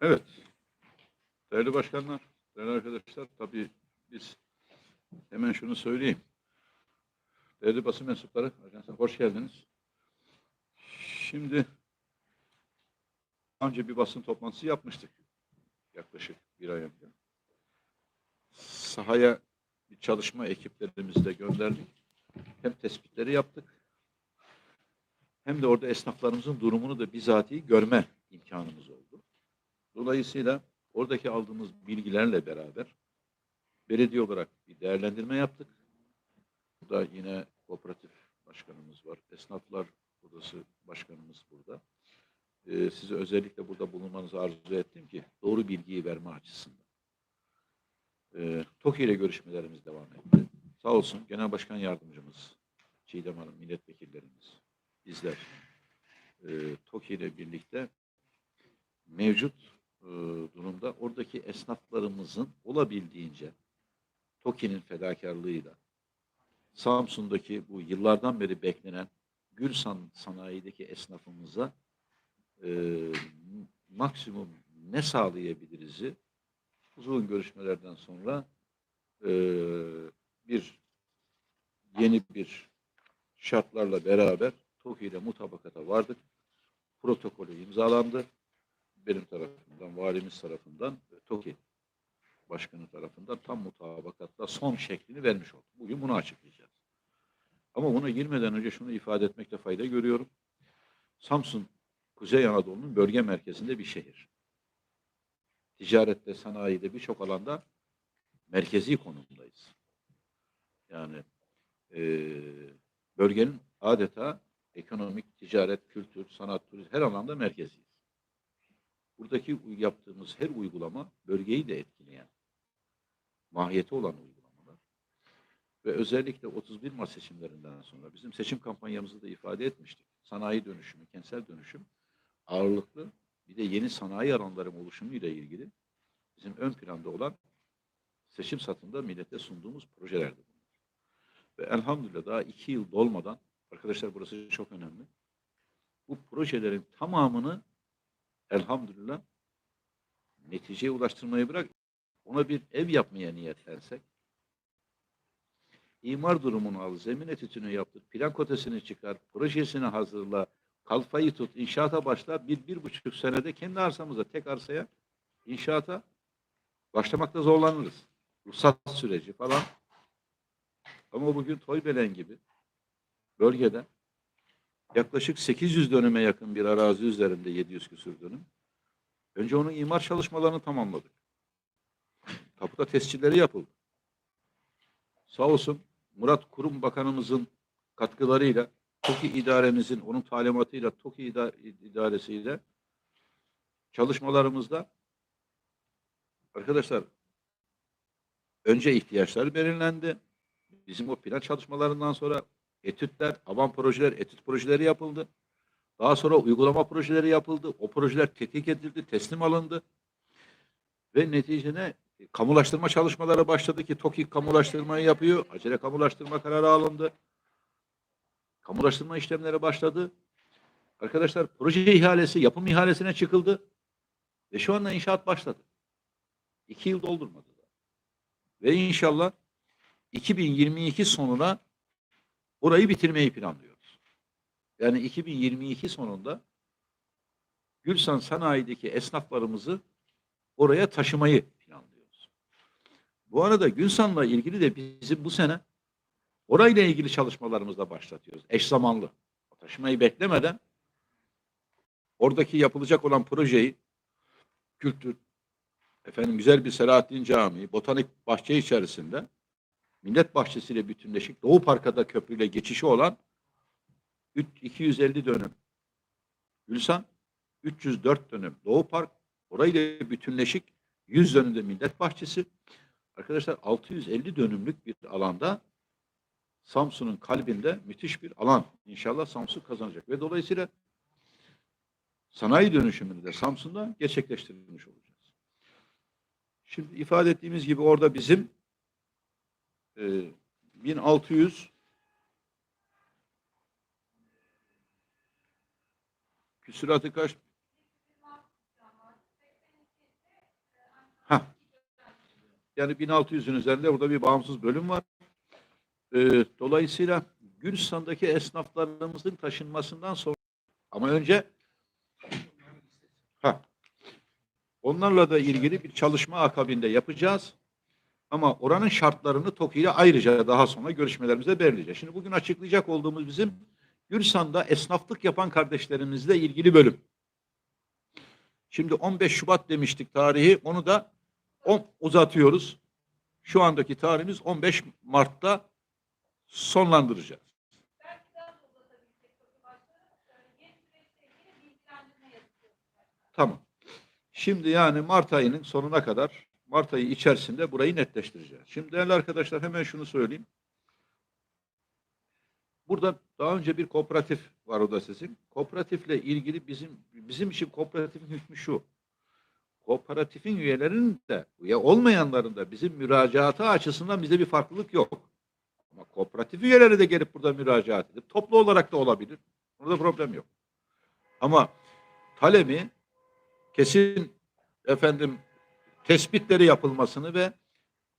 Evet. Değerli başkanlar, değerli arkadaşlar, tabii biz hemen şunu söyleyeyim. Değerli basın mensupları, arkadaşlar hoş geldiniz. Şimdi önce bir basın toplantısı yapmıştık. Yaklaşık bir ay önce. Sahaya bir çalışma ekiplerimizi de gönderdik. Hem tespitleri yaptık, hem de orada esnaflarımızın durumunu da bizatihi görme imkanımız oldu. Dolayısıyla oradaki aldığımız bilgilerle beraber belediye olarak bir değerlendirme yaptık. Burada yine kooperatif başkanımız var. Esnaflar Odası başkanımız burada. Ee, size özellikle burada bulunmanızı arzu ettim ki doğru bilgiyi verme açısından. Ee, TOKİ ile görüşmelerimiz devam etti. Sağ olsun Genel Başkan Yardımcımız, Çiğdem Hanım, milletvekillerimiz, bizler e, TOKİ ile birlikte mevcut e, durumda oradaki esnaflarımızın olabildiğince TOKİ'nin fedakarlığıyla Samsun'daki bu yıllardan beri beklenen Gülsan sanayideki esnafımıza e, maksimum ne sağlayabiliriz'i uzun görüşmelerden sonra e, bir yeni bir şartlarla beraber TOKİ ile mutabakata vardık. Protokolü imzalandı. Benim tarafımdan, valimiz tarafından, TOKİ başkanı tarafından tam mutabakatla son şeklini vermiş olduk. Bugün bunu açıklayacağız. Ama buna girmeden önce şunu ifade etmekte fayda görüyorum. Samsun, Kuzey Anadolu'nun bölge merkezinde bir şehir. Ticarette, sanayide birçok alanda merkezi konumdayız. Yani e, bölgenin adeta ekonomik, ticaret, kültür, sanat, turizm her alanda merkeziyiz. Buradaki yaptığımız her uygulama bölgeyi de etkileyen, mahiyeti olan uygulamalar. Ve özellikle 31 Mart seçimlerinden sonra bizim seçim kampanyamızı da ifade etmiştik. Sanayi dönüşümü, kentsel dönüşüm ağırlıklı bir de yeni sanayi alanları oluşumu ile ilgili bizim ön planda olan seçim satında millete sunduğumuz projelerdi bunlar. Ve elhamdülillah daha iki yıl dolmadan, arkadaşlar burası çok önemli, bu projelerin tamamını elhamdülillah neticeye ulaştırmayı bırak, ona bir ev yapmaya niyetlensek, imar durumunu al, zemin etütünü yaptır, plan kotesini çıkar, projesini hazırla, kalfayı tut, inşaata başla, bir, bir buçuk senede kendi arsamıza, tek arsaya, inşaata başlamakta zorlanırız. Ruhsat süreci falan. Ama bugün Toybelen gibi bölgede yaklaşık 800 dönüme yakın bir arazi üzerinde 700 küsür dönüm. Önce onun imar çalışmalarını tamamladık. Tapuda tescilleri yapıldı. Sağ olsun Murat Kurum Bakanımızın katkılarıyla TOKİ idaremizin onun talimatıyla TOKİ ida- idaresiyle çalışmalarımızda arkadaşlar önce ihtiyaçlar belirlendi. Bizim o plan çalışmalarından sonra etütler, avan projeler, etüt projeleri yapıldı. Daha sonra uygulama projeleri yapıldı. O projeler tetkik edildi, teslim alındı. Ve neticede e, kamulaştırma çalışmaları başladı ki TOKİ kamulaştırmayı yapıyor. Acele kamulaştırma kararı alındı. Kamulaştırma işlemleri başladı. Arkadaşlar proje ihalesi, yapım ihalesine çıkıldı. Ve şu anda inşaat başladı. İki yıl doldurmadı. Ve inşallah 2022 sonuna orayı bitirmeyi planlıyoruz. Yani 2022 sonunda Gülsan Sanayi'deki esnaflarımızı oraya taşımayı planlıyoruz. Bu arada Gülsan'la ilgili de bizim bu sene orayla ilgili çalışmalarımızı da başlatıyoruz. Eş zamanlı. Taşımayı beklemeden oradaki yapılacak olan projeyi kültür, efendim güzel bir Selahattin Camii, botanik bahçe içerisinde Millet Bahçesi'yle bütünleşik Doğu Parka'da köprüyle geçişi olan üç- 250 dönüm Gülsan, 304 dönüm Doğu Park, orayla bütünleşik 100 dönüm de Millet Bahçesi. Arkadaşlar 650 dönümlük bir alanda Samsun'un kalbinde müthiş bir alan. İnşallah Samsun kazanacak. Ve dolayısıyla sanayi dönüşümünü de Samsun'da gerçekleştirilmiş olacağız. Şimdi ifade ettiğimiz gibi orada bizim ee, 1600 küsuratı kaç? Heh. Yani 1600'ün üzerinde burada bir bağımsız bölüm var. E, dolayısıyla Gürcistan'daki esnaflarımızın taşınmasından sonra ama önce ha, onlarla da ilgili bir çalışma akabinde yapacağız. Ama oranın şartlarını TOKİ ile ayrıca daha sonra görüşmelerimizde belirleyeceğiz. Şimdi bugün açıklayacak olduğumuz bizim Gürcistan'da esnaflık yapan kardeşlerimizle ilgili bölüm. Şimdi 15 Şubat demiştik tarihi. Onu da on, uzatıyoruz. Şu andaki tarihimiz 15 Mart'ta sonlandıracağız. Tamam. Şimdi yani Mart ayının sonuna kadar, Mart ayı içerisinde burayı netleştireceğiz. Şimdi değerli arkadaşlar hemen şunu söyleyeyim. Burada daha önce bir kooperatif var o sizin. Kooperatifle ilgili bizim bizim için kooperatifin hükmü şu. Kooperatifin üyelerinin de üye olmayanların da bizim müracaatı açısından bize bir farklılık yok. Ama kooperatif üyeleri de gelip burada müracaat edip toplu olarak da olabilir. Burada problem yok. Ama talebi kesin efendim tespitleri yapılmasını ve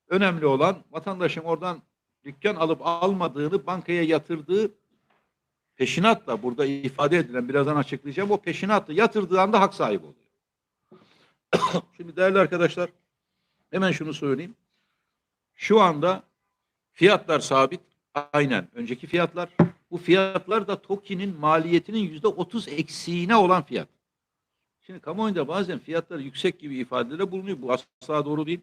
önemli olan vatandaşın oradan dükkan alıp almadığını bankaya yatırdığı peşinatla burada ifade edilen birazdan açıklayacağım o peşinatla yatırdığı anda hak sahibi oluyor. Şimdi değerli arkadaşlar hemen şunu söyleyeyim. Şu anda fiyatlar sabit aynen önceki fiyatlar. Bu fiyatlar da TOKİ'nin maliyetinin yüzde otuz eksiğine olan fiyat. Şimdi kamuoyunda bazen fiyatlar yüksek gibi ifadelere bulunuyor. Bu asla doğru değil.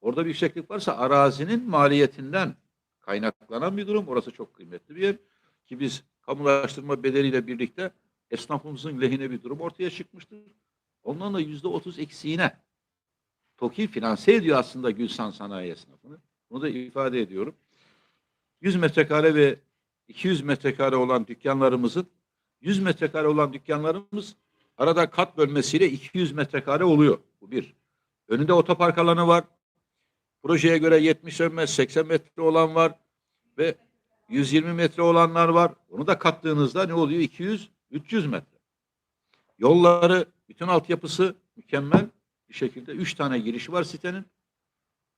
Orada bir yükseklik varsa arazinin maliyetinden kaynaklanan bir durum. Orası çok kıymetli bir yer. Ki biz kamulaştırma bedeliyle birlikte esnafımızın lehine bir durum ortaya çıkmıştır. Ondan da yüzde otuz eksiğine TOKİ finanse ediyor aslında Gülsan Sanayi esnafını. Bunu da ifade ediyorum. 100 metrekare ve 200 metrekare olan dükkanlarımızın 100 metrekare olan dükkanlarımız arada kat bölmesiyle 200 metrekare oluyor. Bu bir. Önünde otopark alanı var. Projeye göre 70 metre, 80 metre olan var ve 120 metre olanlar var. Onu da kattığınızda ne oluyor? 200, 300 metre. Yolları, bütün altyapısı mükemmel bir şekilde. Üç tane girişi var sitenin.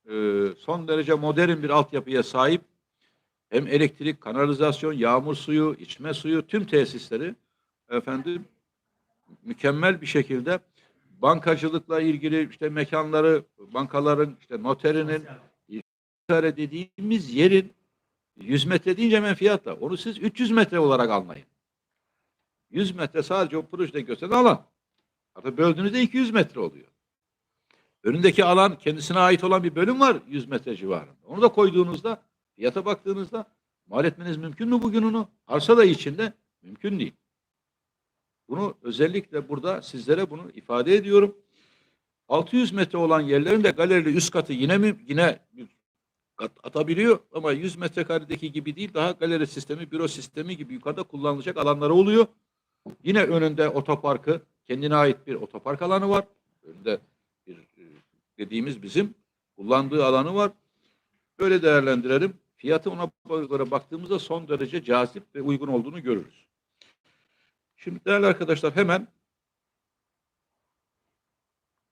Ee, son derece modern bir altyapıya sahip. Hem elektrik, kanalizasyon, yağmur suyu, içme suyu, tüm tesisleri efendim mükemmel bir şekilde bankacılıkla ilgili işte mekanları, bankaların, işte noterinin notere dediğimiz yerin 100 metre deyince hemen fiyatla. Onu siz 300 metre olarak anlayın. 100 metre sadece o projede gösteren alan. Hatta böldüğünüzde 200 metre oluyor. Önündeki alan kendisine ait olan bir bölüm var 100 metre civarında. Onu da koyduğunuzda fiyata baktığınızda mal etmeniz mümkün mü bugün onu? Arsa da içinde mümkün değil. Bunu özellikle burada sizlere bunu ifade ediyorum. 600 metre olan yerlerin de galerili üst katı yine mi yine atabiliyor ama 100 metrekaredeki gibi değil daha galeri sistemi, büro sistemi gibi yukarıda kullanılacak alanları oluyor. Yine önünde otoparkı, kendine ait bir otopark alanı var. Önünde bir e, dediğimiz bizim kullandığı alanı var. Böyle değerlendirelim. Fiyatı ona göre baktığımızda son derece cazip ve uygun olduğunu görürüz. Şimdi değerli arkadaşlar hemen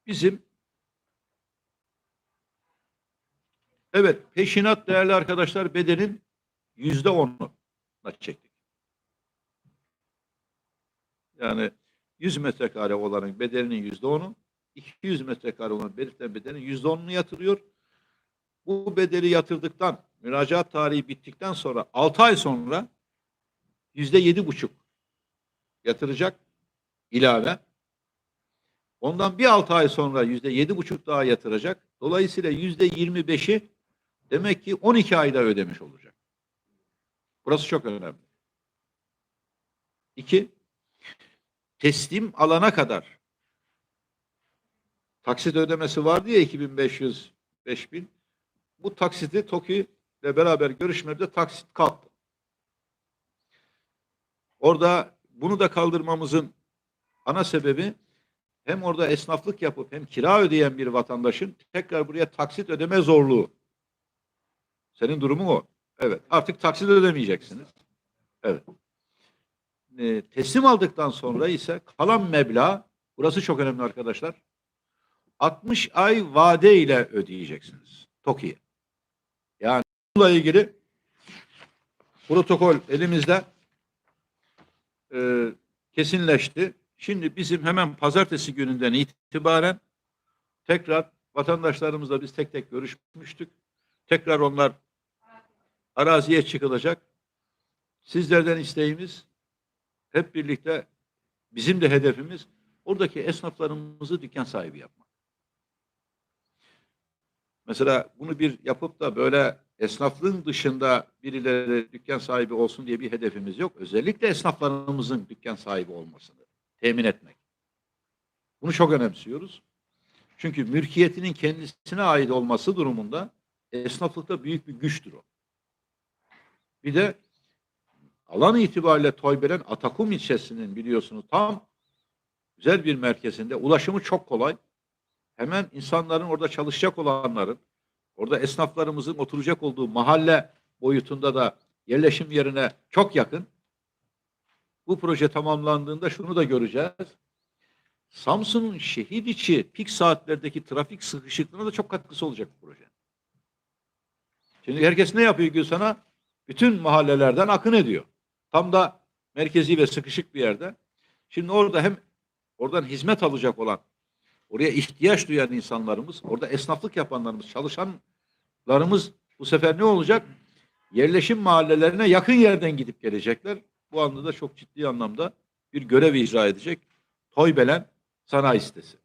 bizim evet peşinat değerli arkadaşlar bedenin yüzde onunu çektik. Yani 100 metrekare olanın bedelinin yüzde onu, 200 metrekare olan belirtilen bedelin yüzde onunu yatırıyor. Bu bedeli yatırdıktan, müracaat tarihi bittikten sonra 6 ay sonra yüzde yedi buçuk yatıracak ilave. Ondan bir altı ay sonra yüzde yedi buçuk daha yatıracak. Dolayısıyla yüzde yirmi beşi demek ki 12 ayda ödemiş olacak. Burası çok önemli. İki, teslim alana kadar taksit ödemesi vardı ya 2500 5000 bu taksiti TOKİ ile beraber görüşmede taksit kalktı. Orada bunu da kaldırmamızın ana sebebi hem orada esnaflık yapıp hem kira ödeyen bir vatandaşın tekrar buraya taksit ödeme zorluğu. Senin durumun o. Evet. Artık taksit ödemeyeceksiniz. Evet. E, teslim aldıktan sonra ise kalan meblağ burası çok önemli arkadaşlar. 60 ay vade ile ödeyeceksiniz. TOKİ'ye. Yani bununla ilgili protokol elimizde e, kesinleşti. Şimdi bizim hemen pazartesi gününden itibaren tekrar vatandaşlarımızla biz tek tek görüşmüştük. Tekrar onlar araziye çıkılacak. Sizlerden isteğimiz hep birlikte bizim de hedefimiz oradaki esnaflarımızı dükkan sahibi yapmak. Mesela bunu bir yapıp da böyle esnaflığın dışında birileri dükkan sahibi olsun diye bir hedefimiz yok. Özellikle esnaflarımızın dükkan sahibi olmasını temin etmek. Bunu çok önemsiyoruz. Çünkü mülkiyetinin kendisine ait olması durumunda esnaflıkta büyük bir güçtür o. Bir de alan itibariyle Toybelen Atakum ilçesinin biliyorsunuz tam güzel bir merkezinde ulaşımı çok kolay. Hemen insanların orada çalışacak olanların, orada esnaflarımızın oturacak olduğu mahalle boyutunda da yerleşim yerine çok yakın. Bu proje tamamlandığında şunu da göreceğiz. Samsun'un şehir içi pik saatlerdeki trafik sıkışıklığına da çok katkısı olacak bu proje. Şimdi herkes ne yapıyor Gülsan'a? Bütün mahallelerden akın ediyor. Tam da merkezi ve sıkışık bir yerde. Şimdi orada hem oradan hizmet alacak olan, oraya ihtiyaç duyan insanlarımız, orada esnaflık yapanlarımız, çalışanlarımız bu sefer ne olacak? Yerleşim mahallelerine yakın yerden gidip gelecekler. Bu anda da çok ciddi anlamda bir görev icra edecek. Toybelen Sanayi Sitesi.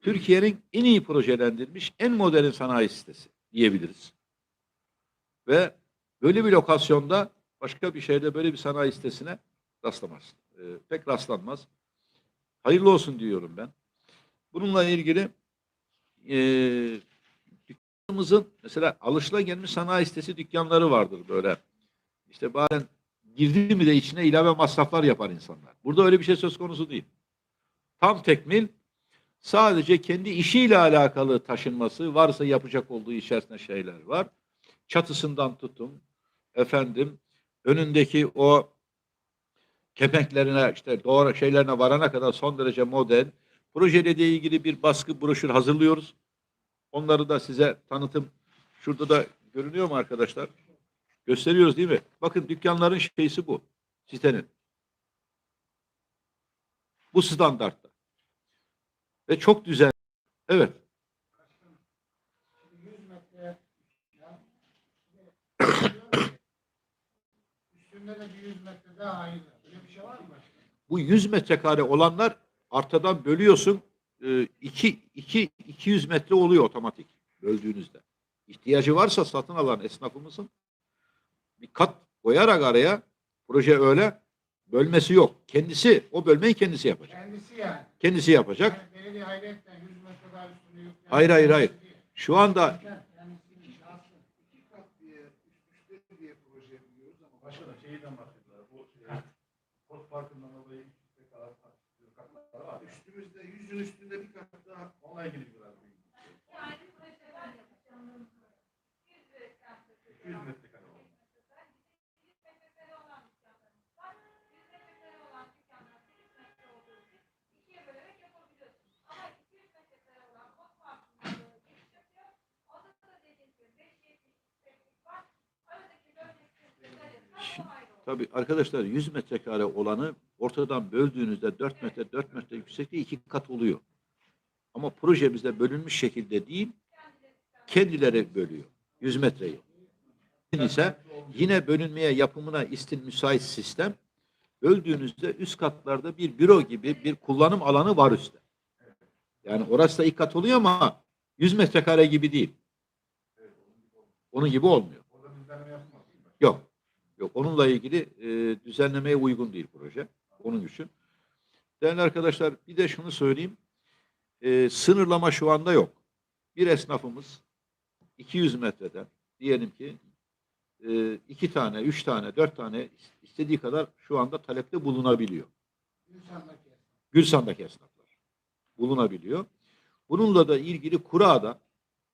Türkiye'nin en iyi projelendirilmiş, en modern sanayi sitesi diyebiliriz. Ve böyle bir lokasyonda başka bir şehirde böyle bir sanayi sitesine rastlamaz. Ee, pek rastlanmaz. Hayırlı olsun diyorum ben. Bununla ilgili e, dükkanımızın mesela alışılagelmiş sanayi sitesi dükkanları vardır böyle. İşte bazen girdi mi de içine ilave masraflar yapar insanlar. Burada öyle bir şey söz konusu değil. Tam tekmil sadece kendi işiyle alakalı taşınması varsa yapacak olduğu içerisinde şeyler var. Çatısından tutun efendim önündeki o kepenklerine işte doğru şeylerine varana kadar son derece modern. Projeyle ilgili bir baskı broşür hazırlıyoruz. Onları da size tanıtım şurada da görünüyor mu arkadaşlar? Gösteriyoruz değil mi? Bakın dükkanların şeysi bu. Sitenin. Bu standartta. Ve çok düzenli. Evet. 100 metre ya, üstünde de bir 100 metre daha ayrı. Böyle bir şey var mı başkanım? Bu 100 metrekare olanlar artadan bölüyorsun. 2 2 200 metre oluyor otomatik böldüğünüzde. İhtiyacı varsa satın alan esnafımızın bir kat koyarak araya proje öyle bölmesi yok. Kendisi o bölmeyi kendisi yapacak. Kendisi yani. Kendisi yapacak. Yani belediye hayretten 100 metre daha üstünde yok. Hayır, hayır, hayır. Şu anda Kendisi şahsı. iki kat diye üst üste diye proje biliyoruz ama Başkanım şeyden bahsediyorlar. Bu şey, Post Parkı'ndan dolayı üst üste kadar katlar var. ya. üstümüzde yüzün üstünde bir kat daha Onunla ilgili biraz bilgi. 200 metrekare oldu. tabii arkadaşlar 100 metrekare olanı ortadan böldüğünüzde 4 metre 4 metre yüksekliği iki kat oluyor. Ama proje bizde bölünmüş şekilde değil kendileri bölüyor 100 metreyi. ise yine bölünmeye yapımına istin müsait sistem böldüğünüzde üst katlarda bir büro gibi bir kullanım alanı var üstte. Yani orası da ilk kat oluyor ama 100 metrekare gibi değil. Onun gibi olmuyor. Yok. Yok. Onunla ilgili e, düzenlemeye uygun değil proje. Onun için. Değerli arkadaşlar bir de şunu söyleyeyim. E, sınırlama şu anda yok. Bir esnafımız 200 metreden diyelim ki e, iki tane, üç tane, dört tane istediği kadar şu anda talepte bulunabiliyor. İnsandaki. Gülsan'daki esnaflar bulunabiliyor. Bununla da ilgili kurada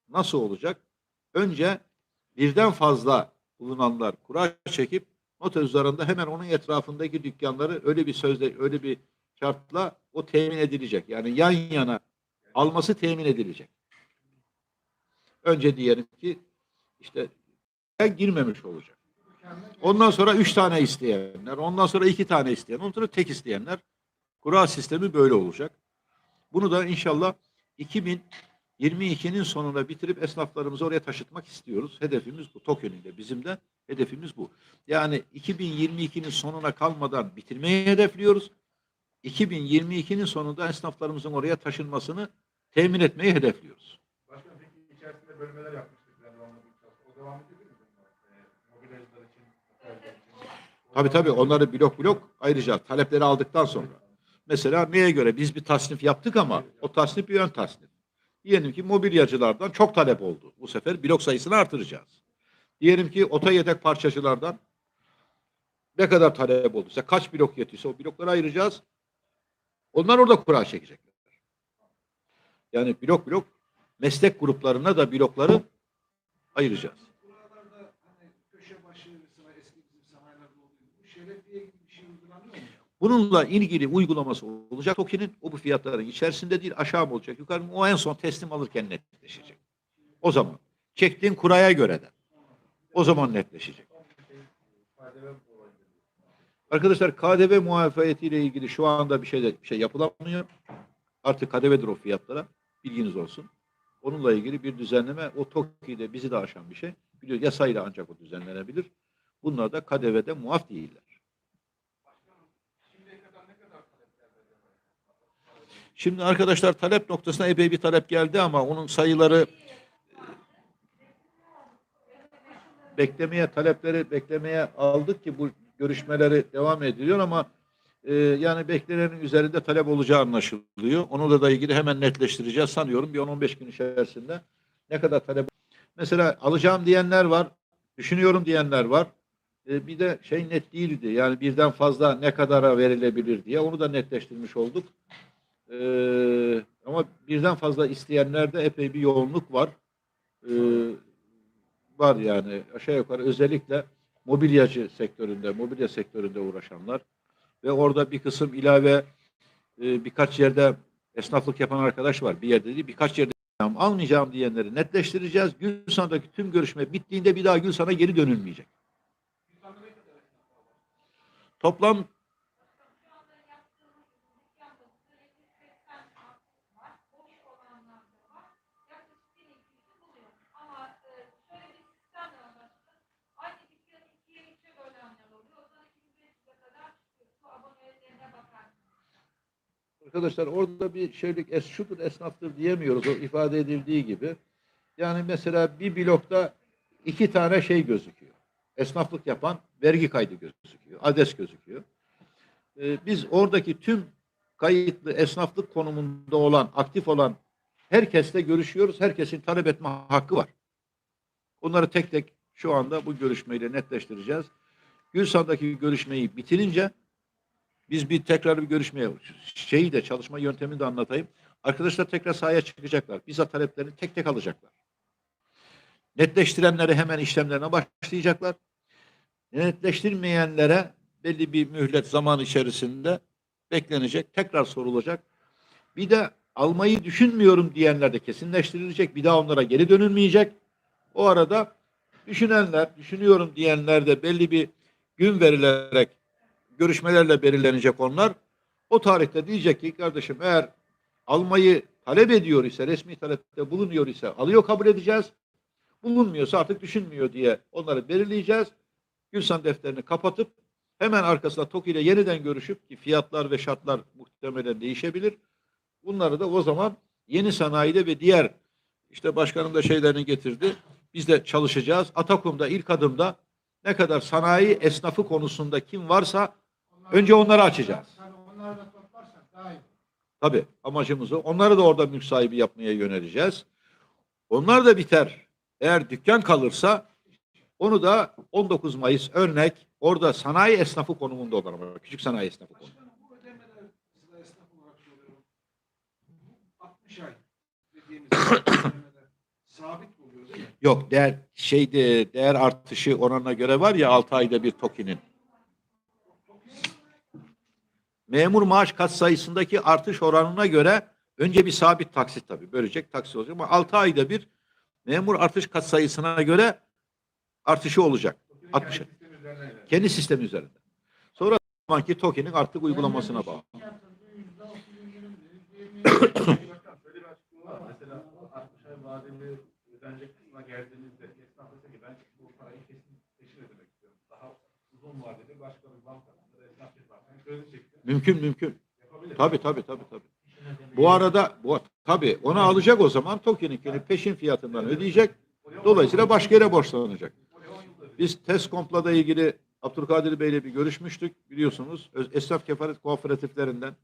nasıl olacak? Önce birden fazla bulunanlar kura çekip not üzerinde hemen onun etrafındaki dükkanları öyle bir sözle, öyle bir şartla o temin edilecek. Yani yan yana alması temin edilecek. Önce diyelim ki işte girmemiş olacak. Ondan sonra üç tane isteyenler, ondan sonra iki tane isteyen, ondan sonra tek isteyenler. Kura sistemi böyle olacak. Bunu da inşallah 2022'nin sonunda bitirip esnaflarımızı oraya taşıtmak istiyoruz. Hedefimiz bu. TOKİ'nin de bizim de hedefimiz bu. Yani 2022'nin sonuna kalmadan bitirmeyi hedefliyoruz. 2022'nin sonunda esnaflarımızın oraya taşınmasını temin etmeyi hedefliyoruz. Başkanım peki içerisinde bölmeler yapmıştık. Çalışma. O devam edebilir mi? Ee, mobilyacılar için, otelciler için. Tabii tabii onları blok blok ayrıca talepleri aldıktan sonra. Mesela neye göre biz bir tasnif yaptık ama o tasnif bir ön tasnif. Diyelim ki mobilyacılardan çok talep oldu. Bu sefer blok sayısını artıracağız. Diyelim ki oto yedek parçacılardan ne kadar talep olduysa, kaç blok yetiyorsa o blokları ayıracağız. Onlar orada kura çekecekler. Yani blok blok meslek gruplarına da blokları ayıracağız. Bununla ilgili uygulaması olacak. TOKİ'nin o bu fiyatların içerisinde değil aşağı mı olacak yukarı mı o en son teslim alırken netleşecek. O zaman çektiğin kuraya göre de o zaman netleşecek. Arkadaşlar KDV muafiyetiyle ilgili şu anda bir şey de bir şey yapılamıyor. Artık KDV'dir o fiyatlara. Bilginiz olsun. Onunla ilgili bir düzenleme o TOKİ'de bizi de aşan bir şey. Biliyor yasayla ancak o düzenlenebilir. Bunlar da KDV'de muaf değiller. Şimdi arkadaşlar talep noktasına epey bir talep geldi ama onun sayıları e, beklemeye talepleri beklemeye aldık ki bu görüşmeleri devam ediliyor ama e, yani beklenenin üzerinde talep olacağı anlaşılıyor. Onunla da ilgili hemen netleştireceğiz sanıyorum bir 10-15 gün içerisinde ne kadar talep mesela alacağım diyenler var, düşünüyorum diyenler var. E, bir de şey net değildi. Yani birden fazla ne kadara verilebilir diye onu da netleştirmiş olduk. Ee, ama birden fazla isteyenlerde epey bir yoğunluk var. Ee, var yani aşağı yukarı özellikle mobilyacı sektöründe, mobilya sektöründe uğraşanlar ve orada bir kısım ilave e, birkaç yerde esnaflık yapan arkadaş var. Bir yerde değil, birkaç yerde almayacağım diyenleri netleştireceğiz. Gülsan'daki tüm görüşme bittiğinde bir daha Gülsan'a geri dönülmeyecek. Toplam Ama e, şöyle bir sistem de var başkanım. Aynı dükkanı ikiye üçe bölenler oluyor. O zaman 2500'e kadar çıkıyor. Su abonelerine bakar. Arkadaşlar orada bir şeylik es şudur esnaftır diyemiyoruz o ifade edildiği gibi. Yani mesela bir blokta iki tane şey gözüküyor. Esnaflık yapan vergi kaydı gözüküyor. Ades gözüküyor. Ee, biz oradaki tüm kayıtlı esnaflık konumunda olan, aktif olan herkesle görüşüyoruz. Herkesin talep etme hakkı var. Onları tek tek şu anda bu görüşmeyle netleştireceğiz. Gülsan'daki görüşmeyi bitirince biz bir tekrar bir görüşmeye şeyi de çalışma yöntemini de anlatayım. Arkadaşlar tekrar sahaya çıkacaklar. Bizzat taleplerini tek tek alacaklar. Netleştirenlere hemen işlemlerine başlayacaklar. Netleştirmeyenlere belli bir mühlet zaman içerisinde beklenecek. Tekrar sorulacak. Bir de almayı düşünmüyorum diyenler de kesinleştirilecek. Bir daha onlara geri dönülmeyecek. O arada düşünenler, düşünüyorum diyenler de belli bir gün verilerek görüşmelerle belirlenecek onlar. O tarihte diyecek ki kardeşim eğer almayı talep ediyor ise, resmi talepte bulunuyor ise alıyor kabul edeceğiz. Bulunmuyorsa artık düşünmüyor diye onları belirleyeceğiz. Gülsan defterini kapatıp hemen arkasında TOKİ ile yeniden görüşüp ki fiyatlar ve şartlar muhtemelen değişebilir. Bunları da o zaman yeni sanayide ve diğer işte başkanım da şeylerini getirdi. Biz de çalışacağız. Atakum'da ilk adımda ne kadar sanayi esnafı konusunda kim varsa Önce onları açacağız. Tabii onları da toplarsak daha iyi. Tabii amacımız o. Onları da orada mülk sahibi yapmaya yöneleceğiz. Onlar da biter. Eğer dükkan kalırsa onu da 19 Mayıs örnek orada sanayi esnafı konumunda olan ama küçük sanayi esnafı konumunda. Başkanım bu ödemeler mesela esnaf olarak soruyorum. 60 ay dediğimiz ödemeler sabit oluyor değil mi? Yok değer şeyde değer artışı oranına göre var ya 6 ayda bir TOKİ'nin. Memur maaş kat sayısındaki artış oranına göre Önce bir sabit taksit tabii. Bölecek taksit olacak ama 6 ayda bir memur artış kat sayısına göre artışı olacak. Toki'nin 60. kendi sistemi üzerinde. Sonra zamanki TOKİ'nin artık uygulamasına bağlı. Bir var. Mesela 60 ay vadeli ödenecek kısmına geldiğinizde esnaf dese ki ben bu parayı kesin peşin ödemek istiyorum. Daha uzun vadeli başka bir bankadan ya da esnaf yaparken kredi çekti. Mümkün mümkün. Tabii tabii tabii tabii. Bu arada bu tabii onu alacak o zaman TOKİ'ninkini peşin fiyatından ödeyecek. Dolayısıyla başka yere borçlanacak. Biz TESCOMP'la da ilgili Abdülkadir Bey'le bir görüşmüştük. Biliyorsunuz esnaf kefaret kooperatiflerinden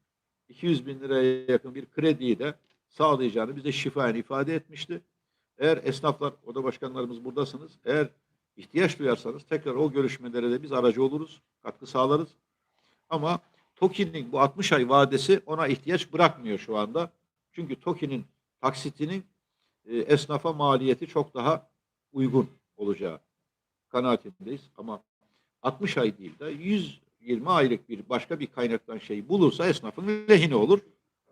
200 bin liraya yakın bir krediyi de sağlayacağını bize şifayen ifade etmişti. Eğer esnaflar, oda başkanlarımız buradasınız. Eğer ihtiyaç duyarsanız tekrar o görüşmelere de biz aracı oluruz, katkı sağlarız. Ama TOKİ'nin bu 60 ay vadesi ona ihtiyaç bırakmıyor şu anda. Çünkü TOKİ'nin taksitinin e, esnafa maliyeti çok daha uygun olacağı kanaatindeyiz. Ama 60 ay değil de 120 aylık bir başka bir kaynaktan şey bulursa esnafın lehine olur.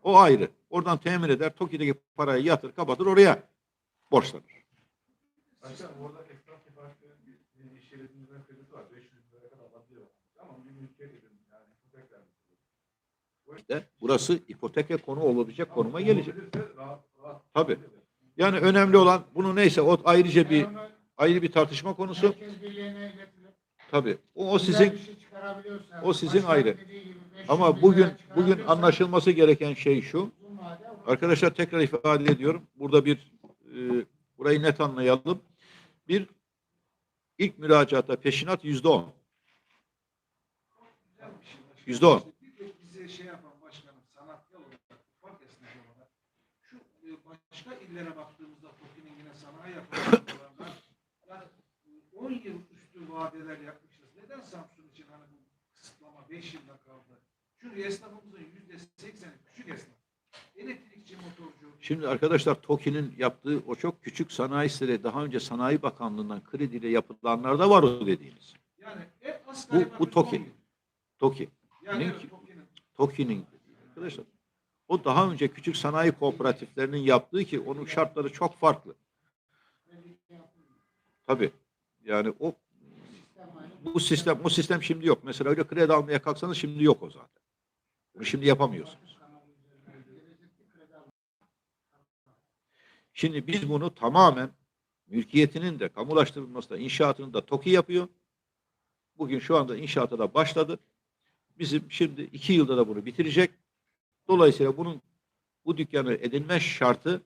O ayrı. Oradan temin eder. TOKİ'deki parayı yatır, kapatır oraya borçlanır. Başkanım orada esnaf kefaretlerin bir, bir iş yerinizden kredisi var. 500 liraya kadar alabiliyor. Ama bir mülkiyet edin. Yani ipotek De burası ipoteke konu olabilecek konuma gelecek. Tabii. Yani önemli olan bunu neyse o ayrıca bir ayrı bir tartışma konusu. Tabii. O, o sizin o sizin ayrı. dediği gibi 500 ama bugün bugün anlaşılması gereken şey şu. Arkadaşlar tekrar ifade ediyorum. Burada bir e, burayı net anlayalım. Bir ilk müracaata peşinat yüzde on. Yüzde on. İşte Bir tek bize şey yapan başkanım sanatkar olarak ufak esnaf olarak şu e, başka illere baktığımızda TOKİ'nin yine sanayi yapılarından yani e, 10 yıl üstü vadeler yapmışız. Neden Samsun için hani bu kısıtlama 5 yılda kaldı? Çünkü esnafımızın yüzde sekseni küçük esnaf. Elektrikçi, motorcu. Şimdi arkadaşlar TOKİ'nin yaptığı o çok küçük sanayi siteleri daha önce Sanayi Bakanlığı'ndan krediyle yapılanlar da var o dediğiniz. Yani en asgari Bu- bu TOKİ. 10 yıl. TOKİ. Yani? TOKİ'nin. TOKİ'nin arkadaşlar o daha önce küçük sanayi kooperatiflerinin yaptığı ki onun şartları çok farklı. Tabii. Yani o bu sistem o sistem şimdi yok. Mesela öyle kredi almaya kalksanız şimdi yok o zaten. Bunu şimdi yapamıyorsunuz. Şimdi biz bunu tamamen mülkiyetinin de kamulaştırılması da inşaatının da TOKİ yapıyor. Bugün şu anda inşaata da başladı. Bizim şimdi iki yılda da bunu bitirecek. Dolayısıyla bunun bu dükkanı edinme şartı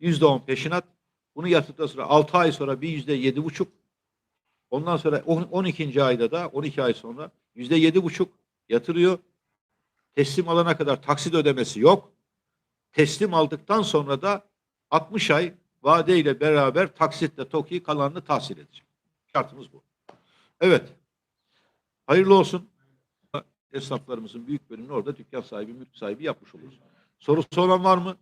yüzde on peşinat. Bunu yatırdıktan sonra altı ay sonra bir yüzde yedi buçuk. Ondan sonra on- 12. ayda da 12 ay sonra yüzde yedi buçuk yatırıyor. Teslim alana kadar taksit ödemesi yok. Teslim aldıktan sonra da 60 ay vadeyle beraber taksitle TOKİ kalanını tahsil edecek. Şartımız bu. Evet. Hayırlı olsun esnaflarımızın büyük bölümünü orada dükkan sahibi, mülk sahibi yapmış oluruz. Sorusu olan var mı?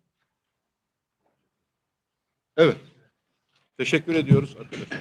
Evet. Teşekkür ediyoruz arkadaşlar.